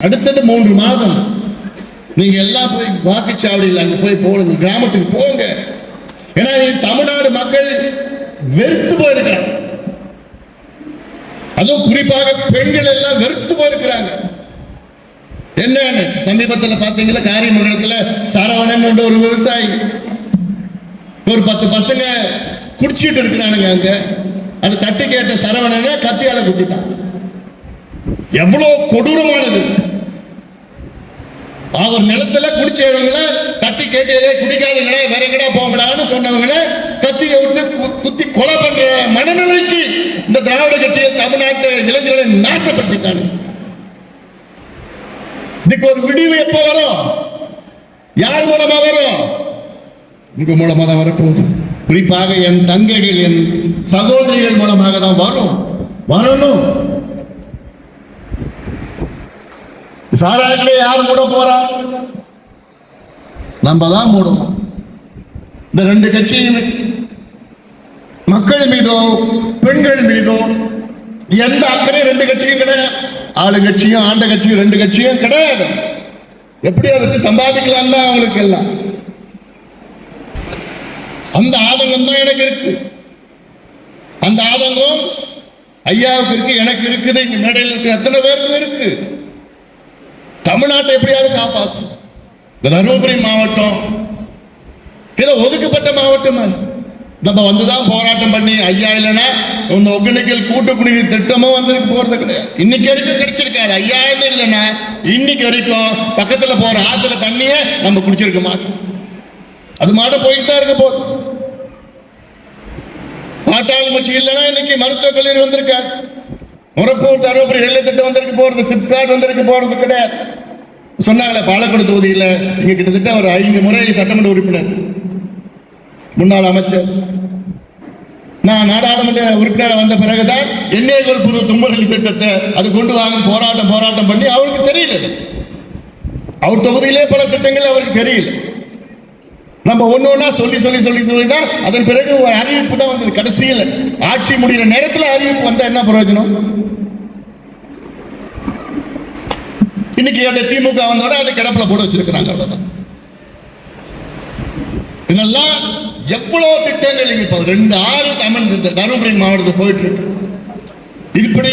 அடுத்தது மூன்று மாதம். நீங்க எல்லாம் போய் வாக்குச்சாவடியில் அங்க போய் போடுங்க கிராமத்துக்கு போங்க. ஏன்னா தமிழ்நாடு மக்கள் வெறுத்து போயிருக்கிறாங்க. அதுவும் குறிப்பாக பெண்கள் எல்லாம் வெறுத்து போயிருக்கிறாங்க. என்னன்னு சமீபத்தில் பார்த்தீங்களா காரியமங்கலத்தில் சரவணன் என்ற ஒரு விவசாயி. ஒரு பத்து பசங்க குடிச்சிட்டு இருக்கிறானுங்க அங்க. அதை தட்டி கேட்ட சரவணனை கத்தியால குத்திட்டான். எவ்வளவு கொடூரமானது? அவர் நிலத்துல குடிச்சவங்களை தட்டி கேட்டு "ஏய், வேற எங்கடா போங்கடான்னு சொன்னவங்கள கத்தியை விட்டு கு- குத்தி கொலை பண்ற மனநிலைக்கு இந்த திராவிட கட்சியை தமிழ்நாட்டு இளைஞர்களை நாசப்படுத்திட்டாங்க. இதுக்கு ஒரு விடிவு எப்ப வரும்? யார் மூலமா வரும்? உங்க மூலமா தான் வரப்போகுது. குறிப்பாக என் தங்கைகள் என் சகோதரிகள் மூலமாக தான் வரும். வரணும். சாராயத்திலே யார் மூட போறா? நம்ம தான் மூடணும் இந்த ரெண்டு கட்சியும் மக்கள் மீதோ பெண்கள் மீதோ எந்த அக்கறையும் ரெண்டு கட்சியும் கிடையாது. ஆளு கட்சியும் ஆண்ட கட்சியும் ரெண்டு கட்சியும் கிடையாது. எப்படியா வச்சு சம்பாதிக்கலாம் தான் அவங்களுக்கு எல்லாம். அந்த ஆதங்கம் தான் எனக்கு இருக்கு. அந்த ஆதங்கம் ஐயாவுக்கு இருக்கு எனக்கு இருக்குது இங்க மேடையில் இருக்கு எத்தனை பேருக்கு இருக்கு. தமிழ்நாட்டை எப்படியாவது காப்பாற்றும் இந்த தருமபுரி மாவட்டம் இதை ஒதுக்கப்பட்ட மாவட்டம் நம்ம வந்துதான் போராட்டம் பண்ணி ஐயா இல்லைன்னா இந்த ஒகேனக்கல் கூட்டு குடிநீர் திட்டமும் வந்திருக்கு போறது கிடையாது. இன்னைக்கு வரைக்கும் கிடைச்சிருக்காது. ஐயாயிரம் இல்லைன்னா இன்னைக்கு வரைக்கும் பக்கத்துல போற ஆத்துல தண்ணிய நம்ம குடிச்சிருக்க மாட்டோம். அது மாட்ட போயிட்டு தான் இருக்க போகுது. பாட்டாளி இல்லைன்னா இன்னைக்கு மருத்துவக் கல்லூரி வந்திருக்காது. முறப்பூர் தருமபுரி எல்லை திட்டம் வந்திருக்கு போறது. சிப்காட் வந்திருக்கு போறது கிடையாது. சொன்னாங்களே பாலக்கோடு தொகுதியில் இங்கே கிட்டத்தட்ட ஒரு ஐந்து முறை சட்டமன்ற உறுப்பினர். முன்னாள் அமைச்சர். நான் நாடாளுமன்ற உறுப்பினர் வந்த பிறகுதான் எண்ணெய் கொள்புரு தும்பல்கள் திட்டத்தை அது கொண்டு வாங்க போராட்டம் போராட்டம் பண்ணி அவருக்கு தெரியல. அவர் தொகுதியிலே பல திட்டங்கள் அவருக்கு தெரியல. நம்ம ஒன்று ஒன்றா சொல்லி சொல்லி சொல்லி சொல்லி தான் அதன் பிறகு ஒரு அறிவிப்பு தான் வந்தது. கடைசியில் ஆட்சி முடிகிற நேரத்தில் அறிவிப்பு வந்தால் என்ன பிரயோஜனம்? இன்னைக்கு அந்த திமுக வந்தோட அதை கிடப்புல போட வச்சிருக்கிறாங்க அவ்வளவுதான். இதெல்லாம் எவ்வளவு திட்டங்கள் இப்போ ரெண்டு ஆறு தமிழ் தருமபுரி மாவட்டத்தில் போயிட்டு இருக்கு. இப்படி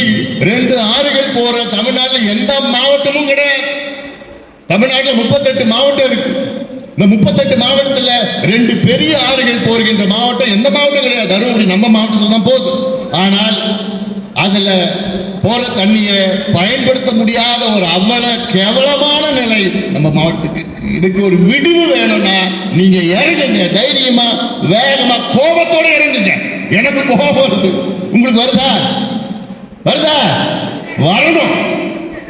ரெண்டு ஆறுகள் போற தமிழ்நாட்டில் எந்த மாவட்டமும் கிடையாது. தமிழ்நாட்டில் முப்பத்தெட்டு மாவட்டம் இருக்கு. இந்த முப்பத்தெட்டு மாவட்டத்தில் ரெண்டு பெரிய ஆறுகள் போகின்ற மாவட்டம் எந்த மாவட்டம் கிடையாது. தருமபுரி நம்ம மாவட்டத்தில் தான் போகுது. ஆனால் அதில் போற தண்ணியை பயன்படுத்த முடியாத ஒரு அவல கேவலமான நிலை நம்ம மாவட்டத்துக்கு இருக்கு. இதுக்கு ஒரு விடுவு வேணும்னா நீங்க இறங்குங்க தைரியமா வேகமா கோபத்தோட இறங்குங்க. எனக்கு கோபம் வருது. உங்களுக்கு வருதா? வருதா? வரணும்.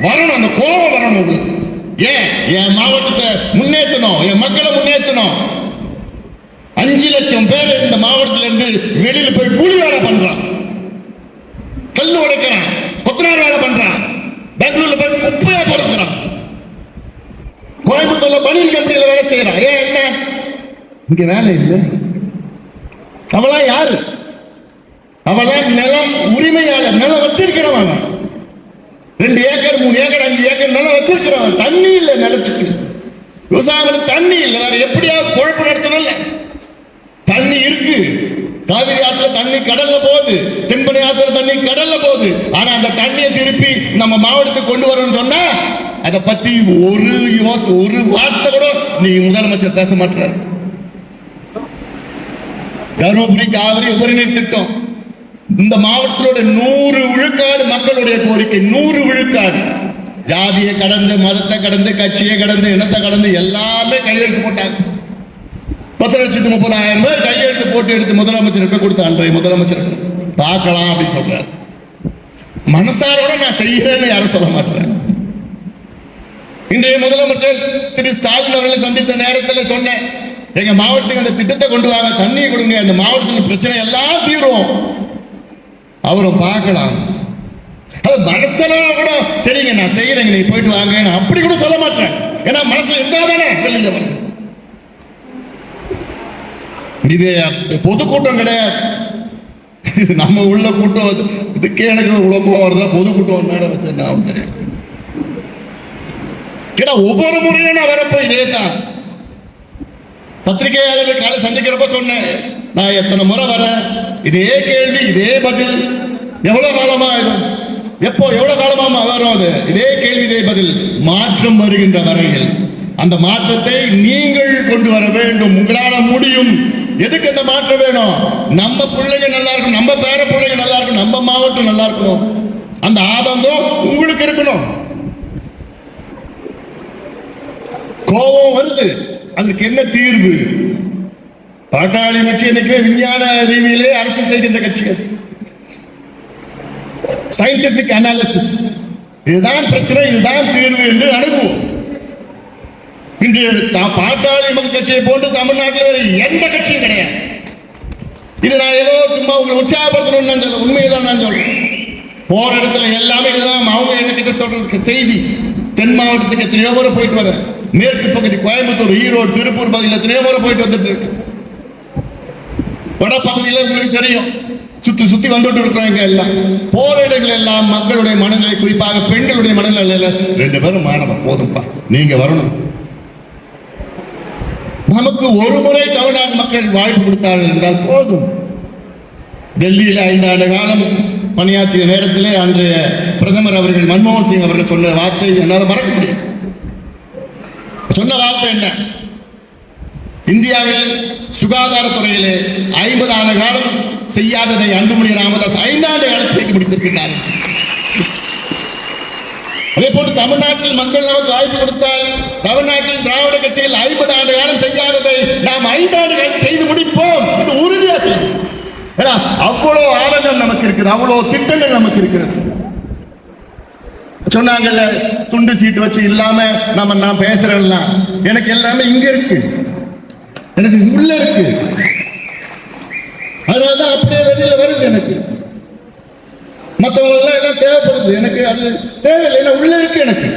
வரணும். அந்த கோபம் வரணும் உங்களுக்கு. ஏன்? என் மாவட்டத்தை முன்னேற்றணும் என் மக்களை முன்னேற்றணும் அஞ்சு லட்சம் பேர் இந்த மாவட்டத்திலிருந்து வெளியில் போய் கூலி வேலை பண்றான். கல் உடைக்கிறான். கொத்தனார் வேலை பண்றான். பெங்களூர்ல போய் குப்பையா பொறுக்கிறான் கோயம்புத்தூர்ல பனியன் கம்பெனியில வேலை செய்யறான். ஏன் என்ன? இங்க வேலை இல்லை. அவெல்லாம் யாரு? அவெல்லாம் நிலம் உரிமையாளர். நிலம் வச்சிருக்கிறவன். ரெண்டு ஏக்கர் மூணு ஏக்கர் அஞ்சு ஏக்கர் நிலம் வச்சிருக்கிறவன். தண்ணி இல்லை நிலத்துக்கு. விவசாயம் தண்ணி இல்லை. வேற எப்படியாவது குழப்பம் நடத்தணும்ல தண்ணி இருக்கு காவிரி ஆற்றுல தண்ணி கடல்ல போகுது. தென்பனை ஆற்றுல தண்ணி கடல்ல போகுது. ஆனா அந்த தண்ணியை திருப்பி நம்ம மாவட்டத்துக்கு கொண்டு வரணும்னு சொன்னா அதை பத்தி ஒரு யோசனை ஒரு வார்த்தை கூட நீ முதலமைச்சர் பேச மாட்டார் தருமபுரி காவிரி உபரிநீர் திட்டம். இந்த மாவட்டத்தோட நூறு விழுக்காடு மக்களுடைய கோரிக்கை நூறு விழுக்காடு. ஜாதியை கடந்து மதத்தை கடந்து கட்சியை கடந்து இனத்தை கடந்து எல்லாமே கையெழுத்து போட்டாங்க. பத்து லட்சத்து முப்பதாயிரம் பேர் கையெழுத்து போட்டு எடுத்து முதலமைச்சருக்கு கொடுத்த அன்றைய முதலமைச்சர். பார்க்கலாம் அப்படின்னு சொல்றாரு. மனசாரோட நான் செய்கிறேன்னு யாரும் சொல்ல மாட்டேன் இன்றைய முதலமைச்சர் திரு ஸ்டாலின் அவர்களை சந்தித்த நேரத்தில் சொன்னேன் எங்க மாவட்டத்துக்கு அந்த திட்டத்தை கொண்டு வாங்க தண்ணியை கொடுங்க அந்த மாவட்டத்தில் பிரச்சனை எல்லாம் தீரும். அவரும் பார்க்கலாம். அது மனசளவு கூட சரிங்க நான் செய்யறேங்க நீ போயிட்டு வாங்க. நான் அப்படி கூட சொல்ல மாட்டேன். ஏன்னா மனசுல இருந்தா தானே வெளியில வரும். இது பொதுக்கூட்டம் கிடையாது. இது நம்ம உள்ள கூட்டம் வச்சு இதுக்கே எனக்கு உழப்பம் வருதா? பொதுக்கூட்டம் மேடம் வச்சு நான் தெரியும் ஏன்னா ஒவ்வொரு முறையும் நான் வரப்போ இதே தான். பத்திரிகையாளர்கள் காலை சந்திக்கிறப்ப சொன்னேன் நான் எத்தனை முறை வரேன்? இதே கேள்வி இதே பதில். எவ்வளவு காலமா இது? எப்போ எவ்வளவு காலமா வரும் அது? இதே கேள்வி இதே பதில். மாற்றம் வருகின்ற வரையில். அந்த மாற்றத்தை நீங்கள் கொண்டு வர வேண்டும். உங்களால் முடியும். எதுக்கு அந்த மாற்றம் வேணும்? நம்ம பிள்ளைங்க நல்லா இருக்கணும் நம்ம பேர பிள்ளைங்க நல்லா இருக்கணும் நம்ம மாவட்டம் நல்லா இருக்கணும். அந்த ஆபந்தம் உங்களுக்கு இருக்கணும். கோபம் வருது. அதுக்கு என்ன தீர்வு? பாட்டாளி கட்சி என்னைக்குமே விஞ்ஞான ரீதியிலே அரசு செய்கின்ற கட்சி அது சயின்டிபிக் அனாலிசிஸ் இதுதான் பிரச்சனை இதுதான் தீர்வு என்று அணுகுவோம். இன்று பாட்டாளி மக்கள் கட்சியை போன்று தமிழ்நாட்டில் வேறு எந்த கட்சியும் கிடையாது. இது நான் ஏதோ சும்மா உங்களை உற்சாகப்படுத்தணும்னு நான் சொல்ல உண்மையை தான் நான் சொல்றேன். போற இடத்துல எல்லாமே இதுதான். அவங்க என்கிட்ட சொல்ற செய்தி? தென் மாவட்டத்துக்கு எத்தனையோ முறை போயிட்டு வரேன் மேற்கு பகுதி கோயம்புத்தூர் ஈரோடு திருப்பூர் பகுதியில் எத்தனையோ முறை போயிட்டு வந்துட்டு இருக்கு. வட பகுதியில் உங்களுக்கு தெரியும். சுத்தி சுத்தி வந்துட்டு இருக்கிறாங்க எல்லாம். போற இடங்கள் எல்லாம் மக்களுடைய மனநிலை குறிப்பாக பெண்களுடைய மனநிலை ரெண்டு பேரும் மாணவன் போதும்பா. நீங்க வரணும். நமக்கு ஒரு முறை தமிழ்நாட்டு மக்கள் வாய்ப்பு கொடுத்தார்கள் என்றால் போதும். டெல்லியில் ஐந்தாண்டு காலம் பணியாற்றிய நேரத்திலே அன்றைய பிரதமர் அவர்கள் மன்மோகன் சிங் அவர்கள் சொன்ன வார்த்தை என்னால் மறக்க முடியும். சொன்ன வார்த்தை என்ன? இந்தியாவில் சுகாதாரத்துறையிலே ஐம்பது ஆண்டு காலம் செய்யாததை அன்புமணி ராமதாஸ் ஐந்தாண்டு காலம் செய்து முடித்திருக்கிறார் அதே போன்று தமிழ்நாட்டில் மக்கள் நமக்கு வாய்ப்பு கொடுத்தால் தமிழ்நாட்டில் திராவிட கட்சியில் ஐம்பது ஆண்டு காலம் செய்யாததை நாம் ஐந்தாண்டு காலம் செய்து முடிப்போம். இது உறுதியா செய்யும் ஏன்னா அவ்வளோ ஆனந்தம் நமக்கு இருக்குது அவ்வளோ திட்டங்கள் நமக்கு இருக்கிறது. சொன்னாங்கல்ல துண்டு சீட்டு வச்சு இல்லாம நம்ம நான் பேசுறேன்லாம் எனக்கு எல்லாமே இங்க இருக்கு. எனக்கு உள்ள இருக்கு. அதனாலதான் அப்படியே வெளியில வருது எனக்கு. மற்றவங்களெல்லாம் எல்லாம் தேவைப்படுது. எனக்கு அது தேவையில்லை. ஏன்னா உள்ளே இருக்கு எனக்கு.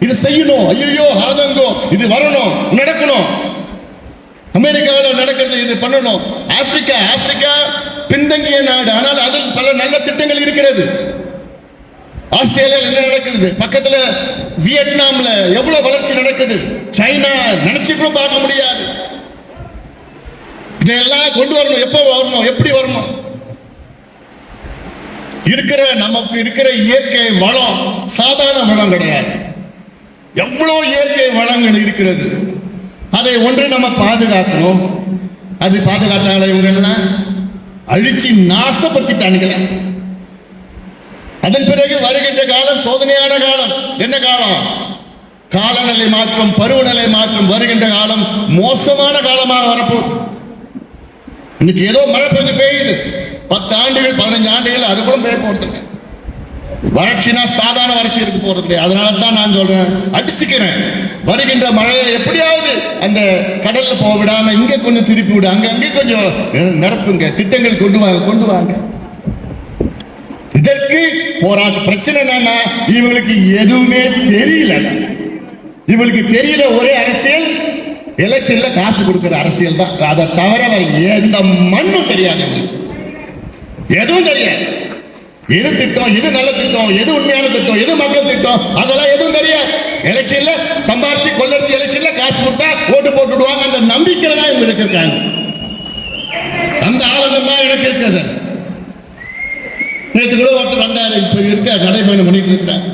இது செய்யணும். ஐயோ ஆதங்கம் இது வரணும். நடக்கணும். அமெரிக்காவில் நடக்கிறது இது பண்ணணும். ஆப்பிரிக்கா ஆப்பிரிக்கா பின்தங்கிய நாடு. ஆனால் அதில் பல நல்ல திட்டங்கள் இருக்கிறது. ஆஸ்திரேலியாவில் என்ன நடக்குது? பக்கத்தில் வியட்நாம்ல எவ்வளவு வளர்ச்சி நடக்குது? சைனா நினைச்சு கூட பார்க்க முடியாது. இதெல்லாம் கொண்டு வரணும். எப்போ வரணும்? எப்படி வரணும்? இருக்கிற நமக்கு இருக்கிற இயற்கை வளம் சாதாரண வளம் கிடையாது. எவ்வளோ இயற்கை வளங்கள் இருக்கிறது? அதை ஒன்று நம்ம பாதுகாக்கணும். அது பாதுகாத்தால இவங்கெல்லாம் அழிச்சு நாசப்படுத்திட்டானுங்களே. அதன் பிறகு வருகின்ற காலம் சோதனையான காலம். என்ன காலம்? காலநிலை மாற்றம் பருவநிலை மாற்றம் வருகின்ற காலம் மோசமான காலமாக வரப்போகுது. இன்னைக்கு ஏதோ மழை பெஞ்சு பெய்யுது. பத்து ஆண்டுகள் பதினஞ்சு ஆண்டுகள் அது கூட பெய்ய போறதுங்க வறட்சினா சாதாரண வறட்சி இருக்கு போறது அதனால தான் நான் சொல்றேன் அடிச்சுக்கிறேன். வருகின்ற மழையை எப்படியாவது அந்த கடல்ல போக விடாம இங்க கொஞ்சம் திருப்பி விடு அங்க அங்கே கொஞ்சம் நிரப்புங்க. திட்டங்கள் கொண்டு வாங்க கொண்டு வாங்க. இதற்கு போராட்ட பிரச்சனை என்னன்னா இவங்களுக்கு எதுவுமே தெரியல. இவங்களுக்கு தெரியல ஒரே அரசியல் எலெக்ஷன்ல காசு கொடுக்கிற அரசியல் தான். அதை தவிர எந்த மண்ணும் தெரியாது இவங்களுக்கு எதுவும் தெரியாது எது திட்டம் எது நல்ல திட்டம் எது உண்மையான திட்டம் எது மக்கள் திட்டம் அதெல்லாம் எதுவும் தெரியாது எலெக்ஷன்ல சம்பாரிச்சு கொள்ளடிச்சு எலெக்ஷன்ல காசு கொடுத்தா ஓட்டு போட்டுடுவாங்க அந்த நம்பிக்கை தான் இவங்களுக்கு இருக்காங்க. அந்த ஆளுநர் தான் எனக்கு இருக்குது. நேற்று கூட ஒருத்தர் வந்தாரு இப்ப இருக்க நடைபயணம் பண்ணிட்டு இருக்கிறார்.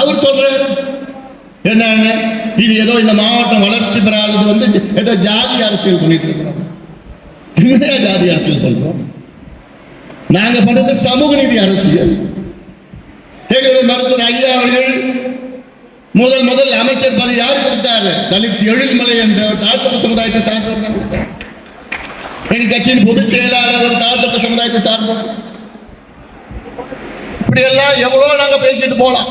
அவர் சொல்றாரு என்னன்னு? இது ஏதோ இந்த மாவட்டம் வளர்ச்சி பெறாதது வந்து ஏதோ ஜாதி அரசியல் பண்ணிட்டு இருக்கிறோம். என்னையா ஜாதி அரசியல் பண்றோம்? நாங்க பண்றது சமூக நீதி அரசியல். எங்களுடைய மருத்துவர் ஐயா அவர்கள் முதல் முதல் அமைச்சர் பதவி யார் கொடுத்தாரு? தலித் எழில்மலை என்ற தாழ்த்தப்பட்ட சமுதாயத்தை சார்ந்தவர் தான் கொடுத்தார். என் கட்சியின் பொதுச் செயலாளர் ஒரு தாழ்த்தப்பட்ட சமுதாயத்தை சார்ந்தவர். இப்படி எல்லாம் எவ்வளவு நாங்க பேசிட்டு போலாம்.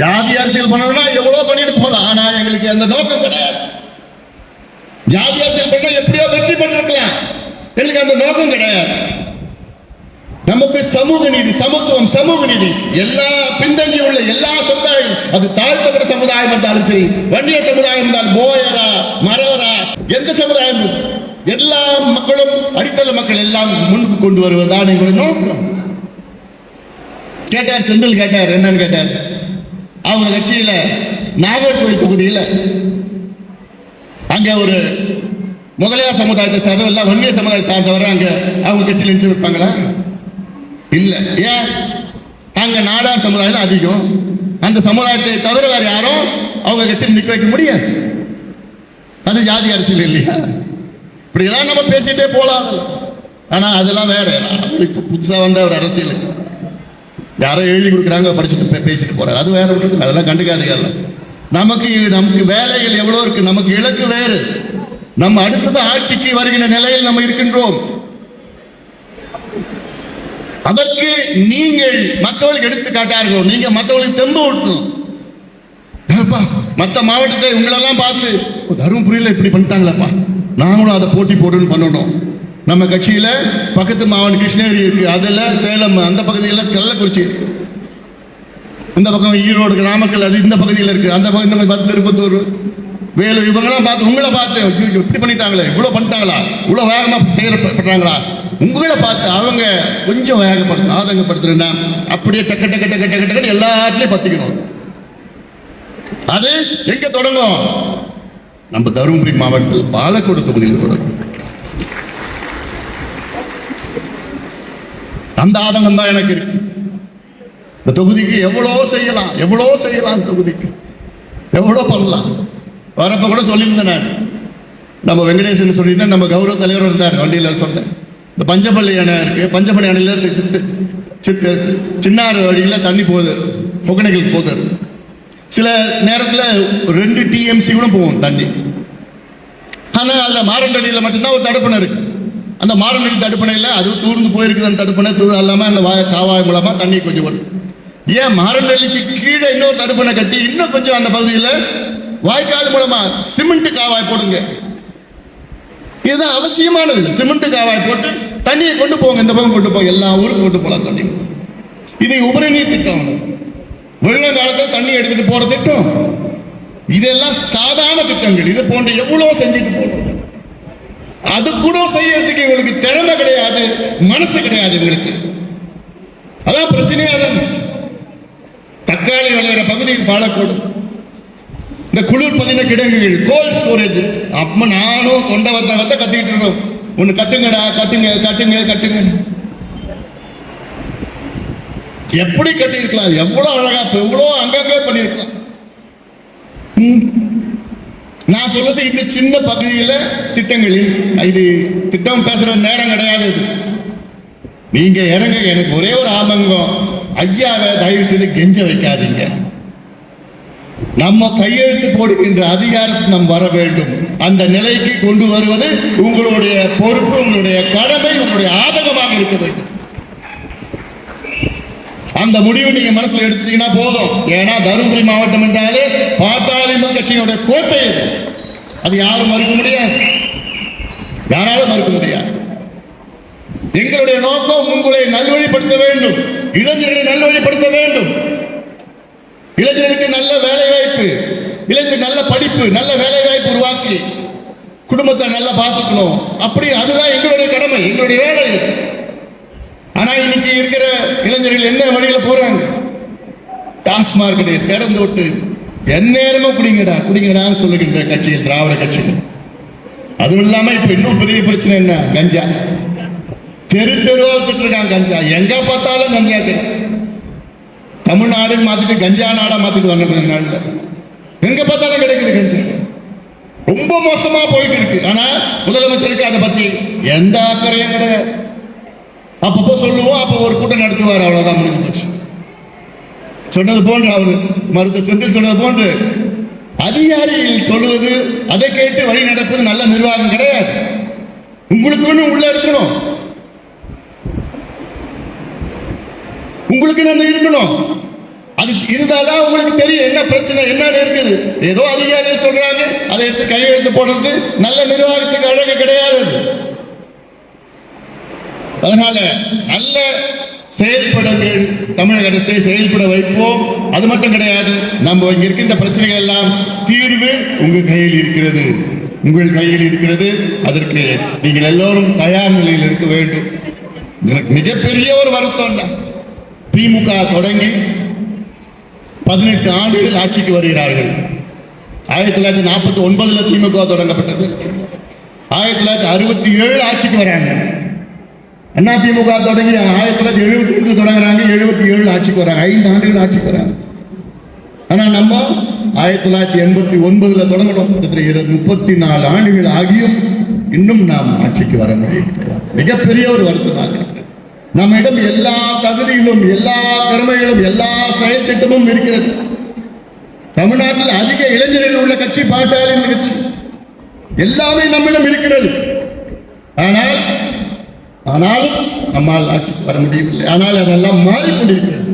ஜாதி அரசியல் பண்ணணும்னா எவ்வளவு பண்ணிட்டு போலாம். ஆனா எங்களுக்கு அந்த நோக்கம் கிடையாது. ஜாதி அரசியல் பண்ணா எப்படியோ வெற்றி பெற்றிருக்கலாம். எங்களுக்கு அந்த நோக்கம் கிடையாது. நமக்கு சமூக நீதி சமத்துவம் சமூக நீதி. எல்லா பின்தங்கி உள்ள எல்லா சமுதாயம் அது தாழ்த்தப்பட்ட சமுதாயம் இருந்தாலும் சரி வன்னிய சமுதாயம் இருந்தால் போயரா மரவரா எந்த சமுதாயம் எல்லா மக்களும் அடித்தள மக்கள் எல்லாம் முன்னுக்கு கொண்டு வருவதுதான் எங்களுடைய நோக்கம். கேட்டார் செந்தில் கேட்டார் என்னன்னு கேட்டார். அவங்க கட்சியில நாகர்கோவில் தொகுதியில அங்க ஒரு முதலியார் சமுதாயத்தை சார்ந்தவர் இல்ல வன்னிய சமுதாயத்தை சார்ந்தவர் அங்க அவங்க கட்சியில் நின்று வைப்பாங்களா இல்ல. ஏன்? அங்க நாடார் சமுதாயம் தான் அதிகம். அந்த சமுதாயத்தை தவிர வேற யாரும் அவங்க கட்சியில் நிக்க வைக்க முடியாது. அது ஜாதி அரசியல் இல்லையா? இப்படிதான் நம்ம பேசிட்டே போலாம் ஆனா அதெல்லாம் வேற. இப்போ இப்ப புதுசா வந்த ஒரு அரசியல். யாரோ எழுதி கொடுக்குறாங்க படிச்சுட்டு பேசிட்டு போறாங்க அது வேற ஒன்று அதெல்லாம் கண்டுக்காதீங்க. நமக்கு நமக்கு வேலைகள் எவ்வளோ இருக்கு? நமக்கு இலக்கு வேறு. நம்ம அடுத்தது ஆட்சிக்கு வருகின்ற நிலையில் நம்ம இருக்கின்றோம். அதற்கு நீங்கள் மற்றவர்களுக்கு எடுத்து காட்டார்கள் நீங்க மற்றவர்களுக்கு தெம்பு ஊட்டணும். மற்ற மாவட்டத்தை உங்களெல்லாம் பார்த்து தருமபுரியில் இப்படி பண்ணிட்டாங்களப்பா? நாங்களும் அதை போட்டி போடுன்னு பண்ணணும். நம்ம கட்சியில் பக்கத்து மாவட்டம் கிருஷ்ணகிரி இருக்கு அதில் சேலம் அந்த பகுதியில் கள்ளக்குறிச்சி. இந்த பக்கம் ஈரோடு நாமக்கல் அது இந்த பகுதியில் இருக்கு. அந்த பகுதி திருப்பத்தூர். வேலு இவங்கெல்லாம் பார்த்து உங்களை பார்த்து ஐயோ, இப்படி பண்ணிட்டாங்களே இவ்வளோ பண்ணிட்டாங்களா? இவ்வளோ வேகமாக செய்யப்படுறாங்களா உங்களை பார்த்து அவங்க கொஞ்சம் வேகப்படுத்த ஆதங்கப்படுத்துறேன்னா அப்படியே டக்கு டக்கு டக்க டக்க டக்கு எல்லாத்துலேயும் பத்திக்கணும். அது எங்க தொடங்கும்? நம்ம தருமபுரி மாவட்டத்தில் பாலக்கோடு தொகுதியில் தொடங்கும். அந்த ஆதங்கம் தான் எனக்கு இருக்கு. இந்த தொகுதிக்கு எவ்வளோ செய்யலாம் எவ்வளோ செய்யலாம் தொகுதிக்கு. எவ்வளோ பண்ணலாம். வரப்போ கூட சொல்லியிருந்தேன் நான் நம்ம வெங்கடேசன் சொல்லியிருந்தேன் நம்ம கௌரவ தலைவர் இருந்தார் வண்டியில் சொன்னேன். இந்த பஞ்சப்பள்ளி அணை இருக்குது பஞ்சப்பள்ளி அணையில் சித்து சித்து சின்னாறு வழியில் தண்ணி போகுது ஒகனைகள் போகுது. சில நேரத்தில் ரெண்டு டிஎம்சி கூட போகும் தண்ணி. ஆனால் அதில் மாரண்டடியில் மட்டும்தான் ஒரு தடுப்பணை இருக்குது அந்த மாரண்டடி தடுப்பணையில் அது தூர்ந்து போயிருக்குது அந்த தடுப்பணை தூர் இல்லாமல் அந்த வாய காவாய் மூலமாக தண்ணி கொஞ்சம் வருது. ஏன் மாரண்டடிக்கு கீழே இன்னொரு தடுப்பணை கட்டி இன்னும் கொஞ்சம் அந்த பகுதியில் வாய்க்கால் மூலமா சிமெண்ட் காவாய் போடுங்க. இதுதான் அவசியமானது. சிமெண்ட் காவாய் போட்டு தண்ணியை கொண்டு போங்க இந்த பக்கம் கொண்டு போங்க எல்லா ஊருக்கும் கொண்டு போகலாம் தண்ணி. இது உபரிநீர் திட்டம் வெள்ள காலத்தில் தண்ணி எடுத்துட்டு போற திட்டம். இதெல்லாம் சாதாரண திட்டங்கள். இது போன்ற எவ்வளவு செஞ்சுட்டு போடுறது அது கூட செய்யறதுக்கு இவங்களுக்கு திறமை கிடையாது மனசு கிடையாது இவங்களுக்கு. அதான் பிரச்சனையா தான் தக்காளி விளையிற பகுதி பாலக்கோடு. இந்த குளிர் பதின கிடங்குகள் கோல்ட் ஸ்டோரேஜ் அப்ப நானும் தொண்டை வத்த வத்த கத்திக்கிட்டு இருக்கோம் ஒன்று கட்டுங்கடா கட்டுங்க கட்டுங்க கட்டுங்க. எப்படி கட்டியிருக்கலாம்? எவ்வளவு அழகா எவ்வளவு அங்கங்கே பண்ணியிருக்கலாம். ம். நான் சொல்றது இந்த சின்ன பகுதியில திட்டங்களில் இது திட்டம் பேசுற நேரம் கிடையாது இது. நீங்க இறங்க எனக்கு ஒரே ஒரு ஆதங்கம். ஐயாவை தயவு செய்து கெஞ்ச வைக்காதீங்க. நம்ம கையெழுத்து போடுகின்ற அதிகாரத்தை நாம் வர வேண்டும். அந்த நிலைக்கு கொண்டு வருவது உங்களுடைய பொறுப்பு உங்களுடைய கடமை உங்களுடைய ஆதகமாக இருக்க வேண்டும். அந்த முடிவு நீங்க மனசுல எடுத்துட்டீங்கன்னா போதும். ஏன்னா தருமபுரி மாவட்டம் என்றாலே பாட்டாளி கட்சியினுடைய கோட்டை அது. அது யாரும் மறுக்க முடியாது. யாராலும் மறுக்க முடியாது. எங்களுடைய நோக்கம் உங்களை நல்வழிப்படுத்த வேண்டும். இளைஞர்களை நல்வழிப்படுத்த வேண்டும். இளைஞருக்கு நல்ல வேலை வாய்ப்பு இளைஞருக்கு நல்ல படிப்பு நல்ல வேலை வாய்ப்பு உருவாக்கி குடும்பத்தை நல்லா பார்த்துக்கணும். அப்படி அதுதான் எங்களுடைய கடமை எங்களுடைய வேலை ஆனா இன்னைக்கு இருக்கிற இளைஞர்கள் என்ன வழியில போறாங்க? டாஸ்மார்க்கெட்டை திறந்து விட்டு எந்நேரமும் குடிங்கடா குடிங்கடான்னு சொல்லுகின்ற கட்சிகள் திராவிட கட்சிகள். அதுவும் இல்லாம இப்ப இன்னும் பெரிய பிரச்சனை என்ன? கஞ்சா. தெரு தெருவா வித்துட்டு இருக்காங்க கஞ்சா. எங்க பார்த்தாலும் கஞ்சா கிடைக்கும் தமிழ்நாடுன்னு மாத்திட்டு கஞ்சா நாடா மாத்திட்டு வரணும் நாளில். எங்க பார்த்தாலும் கிடைக்குது கஞ்சா. ரொம்ப மோசமா போயிட்டு இருக்கு. ஆனா முதலமைச்சருக்கு அதை பத்தி எந்த அக்கறையும் கிடையாது. அப்பப்போ சொல்லுவோம் அப்போ ஒரு கூட்டம் நடத்துவார் அவ்வளவுதான் முடிஞ்சு போச்சு. சொன்னது போன்று அவர் மருத்துவ செந்தில் சொன்னது போன்று அதிகாரிகள் சொல்லுவது அதை கேட்டு வழி நடப்பது நல்ல நிர்வாகம் கிடையாது. உங்களுக்குன்னு உள்ள இருக்கணும். உங்களுக்குன்னு அந்த இருக்கணும். அது இருந்தால் தான் உங்களுக்கு தெரியும் என்ன பிரச்சனை என்ன இருக்குது. ஏதோ அதிகாரிகள் சொல்றாங்க அதை எடுத்து கையெழுத்து போடுறது நல்ல நிர்வாகத்துக்கு அழகு கிடையாது. அதனால நல்ல செயல்படுங்கள் தமிழக அரசை செயல்பட வைப்போம். அது மட்டும் கிடையாது நம்ம இங்க இருக்கின்ற பிரச்சனைகள் எல்லாம் தீர்வு உங்க கையில் இருக்கிறது. உங்கள் கையில் இருக்கிறது. அதற்கு நீங்கள் எல்லோரும் தயார் நிலையில் இருக்க வேண்டும். எனக்கு மிகப்பெரிய ஒரு வருத்தம் தான். திமுக தொடங்கி பதினெட்டு ஆண்டுகள் ஆட்சிக்கு வருகிறார்கள். ஆயிரத்தி தொள்ளாயிரத்தி நாற்பத்தி ஒன்பதுல திமுக தொடங்கப்பட்டது. ஆயிரத்தி தொள்ளாயிரத்தி அறுபத்தி ஏழு ஆட்சிக்கு வராங்க. அண்ணா திமுக தொடங்கி? ஆயிரத்தி தொள்ளாயிரத்தி எழுபத்தி ஒன்று தொடங்குறாங்க எழுபத்தி ஏழு ஆட்சிக்கு வராங்க. ஐந்து ஆண்டுகள் ஆட்சிக்கு வராங்க. ஆனா நம்ம ஆயிரத்தி தொள்ளாயிரத்தி எண்பத்தி ஒன்பதுல தொடங்கணும். கிட்டத்தட்ட முப்பத்தி நாலு ஆண்டுகள் ஆகியும் இன்னும் நாம் ஆட்சிக்கு வர முடியும் மிகப்பெரிய ஒரு வருத்தமாக நம்மிடம் எல்லா தகுதிகளும் எல்லா திறமைகளும் எல்லா செயல் திட்டமும் இருக்கிறது. தமிழ்நாட்டில் அதிக இளைஞர்கள் உள்ள கட்சி பாட்டாளின் கட்சி எல்லாமே நம்மிடம் இருக்கிறது. ஆனால் ஆனால் நம்மால் ஆட்சிக்கு வர முடியவில்லை. ஆனால் அதெல்லாம் மாறிக்கொண்டிருக்கிறது.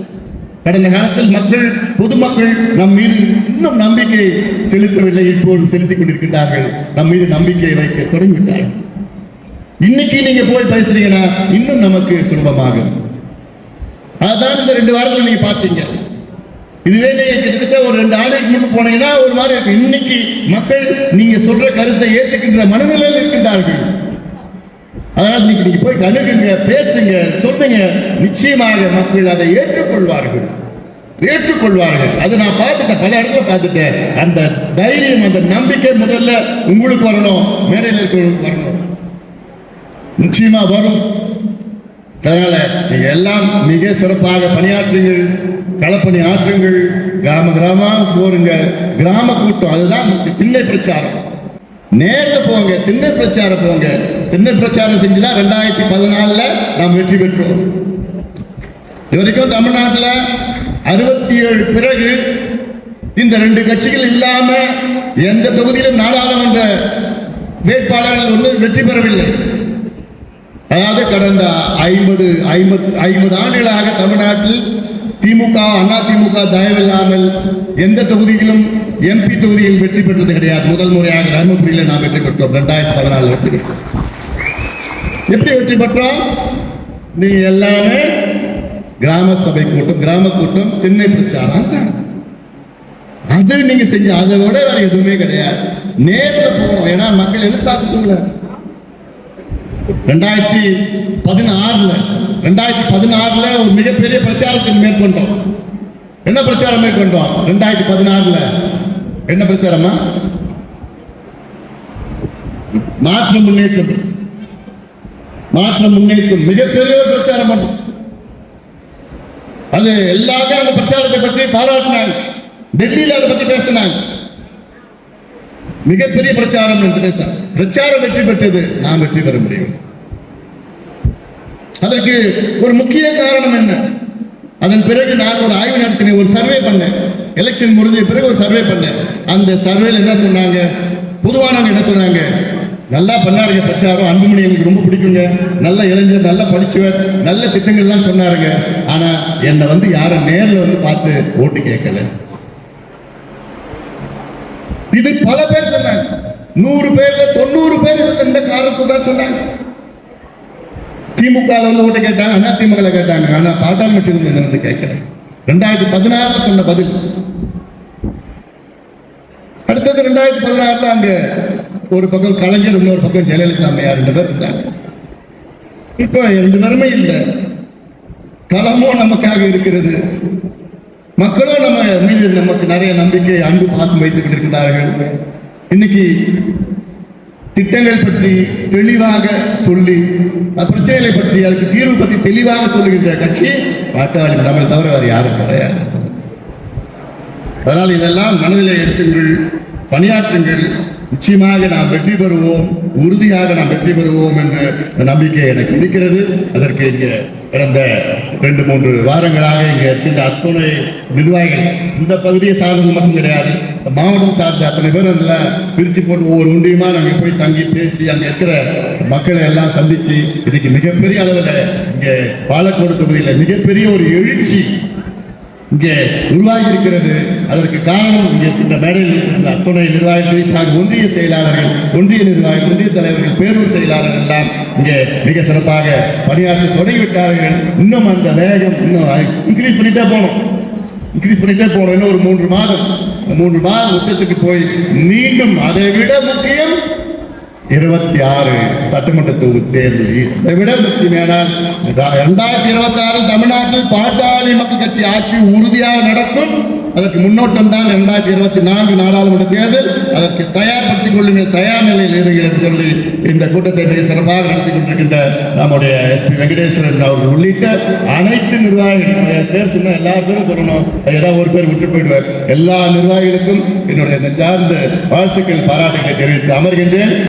கடந்த காலத்தில் மக்கள் பொதுமக்கள் நம் மீது இன்னும் நம்பிக்கை செலுத்தவில்லை. இப்போது செலுத்திக் கொண்டிருக்கின்றார்கள். நம் மீது நம்பிக்கை வைக்க தொடங்கிவிட்டார்கள். இன்னைக்கு நீங்க போய் பேசுறீங்கன்னா இன்னும் நமக்கு சுலபமாகும். அதான் இந்த ரெண்டு வாரத்தில் நீங்க பார்த்தீங்க. இதுவே நீங்க கிட்டத்தட்ட ஒரு ரெண்டு ஆண்டுக்கு முன்பு போனீங்கன்னா ஒரு மாதிரி இருக்கு. இன்னைக்கு மக்கள் நீங்க சொல்ற கருத்தை ஏற்றுக்கின்ற மனநிலையில் இருக்கின்றார்கள். அதனால் நீங்க நீங்க போய் கணுகுங்க பேசுங்க சொல்லுங்க. நிச்சயமாக மக்கள் அதை ஏற்றுக்கொள்வார்கள். ஏற்றுக்கொள்வார்கள். அது நான் பார்த்துட்டேன். பல இடத்துல பார்த்துட்டேன். அந்த தைரியம் அந்த நம்பிக்கை முதல்ல உங்களுக்கு வரணும். மேடையில் இருக்கிறவங்களுக்கு வரணும். நிச்சயமா வரும். அதனால நீங்க எல்லாம் மிக சிறப்பாக பணியாற்றுங்கள் களப்பணி ஆற்றுங்கள் கிராம கிராமம் போருங்க. கிராம கூட்டம் அதுதான் முக்கிய திண்ணை பிரச்சாரம். நேரில் போங்க திண்ணை பிரச்சாரம் போங்க. திண்ணை பிரச்சாரம் செஞ்சுதான் ரெண்டாயிரத்தி பதினாலுல நாம் வெற்றி பெற்றோம். இது வரைக்கும் தமிழ்நாட்டில் அறுபத்தி ஏழு பிறகு இந்த ரெண்டு கட்சிகள் இல்லாம எந்த தொகுதியிலும் நாடாளுமன்ற வேட்பாளர்கள் வந்து வெற்றி பெறவில்லை. அதாவது கடந்த ஐம்பது ஐம்பத் ஐம்பது ஆண்டுகளாக தமிழ்நாட்டில் திமுக அண்ணா திமுக தயவில்லாமல் எந்த தொகுதியிலும் எம்பி தொகுதியில் வெற்றி பெற்றது கிடையாது. முதல் முறையாக தருமபுரியில் நாம் வெற்றி பெற்றோம். ரெண்டாயிரத்தி பதினாலு வெற்றி பெற்றோம். எப்படி வெற்றி பெற்றோம்? நீங்க எல்லாமே கிராம சபை கூட்டம் கிராம கூட்டம் திண்ணை பிரச்சாரம் அதுதான். நீங்க செஞ்ச அதை விட வேற எதுவுமே கிடையாது. நேரில் போகணும். ஏன்னா மக்கள் எதிர்பார்க்கல ரெண்டாயிரத்தி பதினாறுல ரெண்டாயிரத்தி பதினாறுல ஒரு மிகப்பெரிய பிரச்சாரத்தை மேற்கொண்டோம். என்ன பிரச்சாரம் மேற்கொண்டோம்? ரெண்டாயிரத்தி பதினாறுல. என்ன பிரச்சாரமா மாற்ற முன்னேற்றம். மாற்ற முன்னேற்றம். மிகப்பெரிய ஒரு பிரச்சாரம் பண்ணோம் அது எல்லாமே அந்த பிரச்சாரத்தை பற்றி பாராட்டினாங்க. டெல்லியில அதை பத்தி பேசினாங்க. மிகப்பெரிய பிரச்சாரம் என்று பேசினாங்க. பிரச்சாரம் வெற்றி பெற்றது. நாம் வெற்றி பெற முடியும். அதற்கு ஒரு முக்கிய காரணம் என்ன? அதன் பிறகு நான் ஒரு ஆய்வு நடத்தினேன் ஒரு சர்வே பண்ணேன். எலெக்ஷன் முடிஞ்ச பிறகு ஒரு சர்வே பண்ணேன். அந்த சர்வேல என்ன சொன்னாங்க? பொதுவானவங்க என்ன சொன்னாங்க? நல்லா பண்ணாருங்க பிரச்சாரம். அன்புமணி எனக்கு ரொம்ப பிடிக்குங்க. நல்ல இளைஞர் நல்லா படிச்சுவர் நல்ல திட்டங்கள்லாம் சொன்னாருங்க. ஆனா என்னை வந்து யாரும் நேரில் வந்து பார்த்து ஓட்டு கேட்கல. இது பல பேர் சொன்னாங்க. நூறு பேர்ல தொண்ணூறு பேர் இந்த காரணத்தை தான் சொன்னாங்க. திமுக வந்து ஓட்டு கேட்டாங்க அண்ணா திமுக கேட்டாங்க. ஆனா பாட்டாளி கட்சியில என்ன வந்து கேட்கல ரெண்டாயிரத்தி பதினாறுல சொன்ன பதில். அடுத்தது ரெண்டாயிரத்தி பதினாறுல அங்க ஒரு பக்கம் கலைஞர் இன்னொரு பக்கம் ஜெயலலிதா அம்மையார் ரெண்டு பேர் இருந்தாங்க. இப்போ ரெண்டு பேருமே இல்லை. களமும் நமக்காக இருக்கிறது. மக்களும் நம்ம மீது நமக்கு நிறைய நம்பிக்கை அன்பு பாசம் வைத்துக் கொண்டிருக்கிறார்கள் இன்னைக்கு திட்டங்கள் பற்றி தெளிவாக சொல்லி அது பிரச்சனைகளை பற்றி அதுக்கு தீர்வு பற்றி தெளிவாக சொல்லுகின்ற கட்சி பாட்டாளி தமிழை தவிர வேறு யாரும் கிடையாது. அதனால் இதெல்லாம் மனதில் எடுத்துங்கள் பணியாற்றுங்கள். நிச்சயமாக நாம் வெற்றி பெறுவோம் உறுதியாக நாம் வெற்றி பெறுவோம் என்ற நம்பிக்கை எனக்கு இருக்கிறது. அதற்கு இங்கே கடந்த ரெண்டு மூன்று வாரங்களாக இங்கே இருக்கின்ற அத்துணை நிர்வாகிகள் இந்த பகுதியை சார்ந்தது மட்டும் கிடையாது. மாவட்டம் சார்ந்த அத்தனை பேரும் இல்லை பிரித்து போட்டு ஒவ்வொரு ஒன்றியமாக நாங்கள் போய் தங்கி பேசி அங்கே இருக்கிற மக்களை எல்லாம் சந்திச்சு இதுக்கு மிகப்பெரிய அளவில் இங்கே பாலக்கோடு தொகுதியில் மிகப்பெரிய ஒரு எழுச்சி இங்கே உருவாகி இருக்கிறது அதற்கு காரணம் இங்கே இந்த மேடையில் இருக்கின்ற அத்துணை நான் ஒன்றிய செயலாளர்கள் ஒன்றிய நிர்வாகம் ஒன்றிய தலைவர்கள் பேரூர் செயலாளர்கள் எல்லாம் இங்கே மிக சிறப்பாக பணியாற்றி தொடங்கிவிட்டார்கள். இன்னும் அந்த வேகம் இன்னும் இன்க்ரீஸ் பண்ணிட்டே போகணும். இன்க்ரீஸ் பண்ணிட்டே போகணும். இன்னும் ஒரு மூன்று மாதம் மூணு நாள் உச்சத்துக்கு போய் மீண்டும் அதை விட முக்கியம் இருபத்தி ஆறு சட்டமன்ற தொகுதி தேர்தல். அதை விட முக்கியமான இரண்டாயிரத்தி இருபத்தி ஆறு தமிழ்நாட்டில் பாட்டாளி மக்கள் கட்சி ஆட்சி உறுதியாக நடக்கும். அதற்கு முன்னோட்டம் தான் இரண்டாயிரத்தி இருபத்தி நான்கு நாடாளுமன்ற தேர்தல். அதற்கு தயார்படுத்திக் கொள்ளுங்கள் தயார் நிலையில் இருங்கள் என்று சொல்லி இந்த கூட்டத்தை மிக சிறப்பாக நடத்தி கொண்டிருக்கின்ற நம்முடைய எஸ்பி வெங்கடேஸ்வரன் அவர்கள் உள்ளிட்ட அனைத்து நிர்வாகிகள் பேர் சொன்ன எல்லா பேரும் சொல்லணும். ஏதாவது ஒரு பேர் விட்டு போயிடுவார். எல்லா நிர்வாகிகளுக்கும் என்னுடைய நெஞ்சார்ந்த வாழ்த்துக்கள் பாராட்டுகளை தெரிவித்து அமர்கின்றேன்.